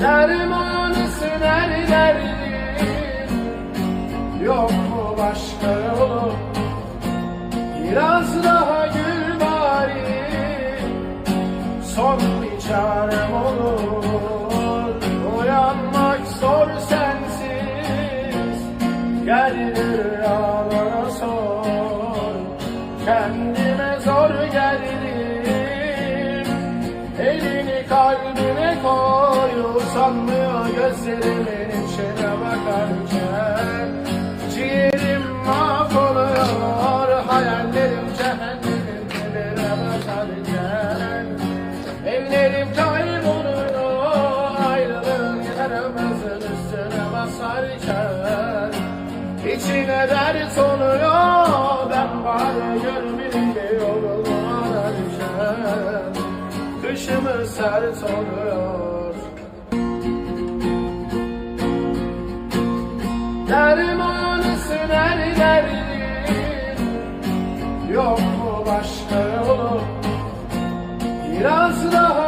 Dermanı sünerlerim Yok mu başka? Yolu Biraz daha gül bari. Son bir çarem olur. Uyanmak zor sensiz. Gel rüyalara sor. Kendime zor geldim. Elini kalbime koy. Usanmıyor gözlerimin içine bakarken. Ciğerim mahvoluyor Hayallerim cehennemin dibine bakarken. Ellerim kayboluyor Ayrılığın yaramızın üstüne basarken. İçine dert oluyor Ben bağırıyorum bir yolumu ararken Kışımız sert oluyor Dermanısın her derdin Yok mu başka yolu? Biraz da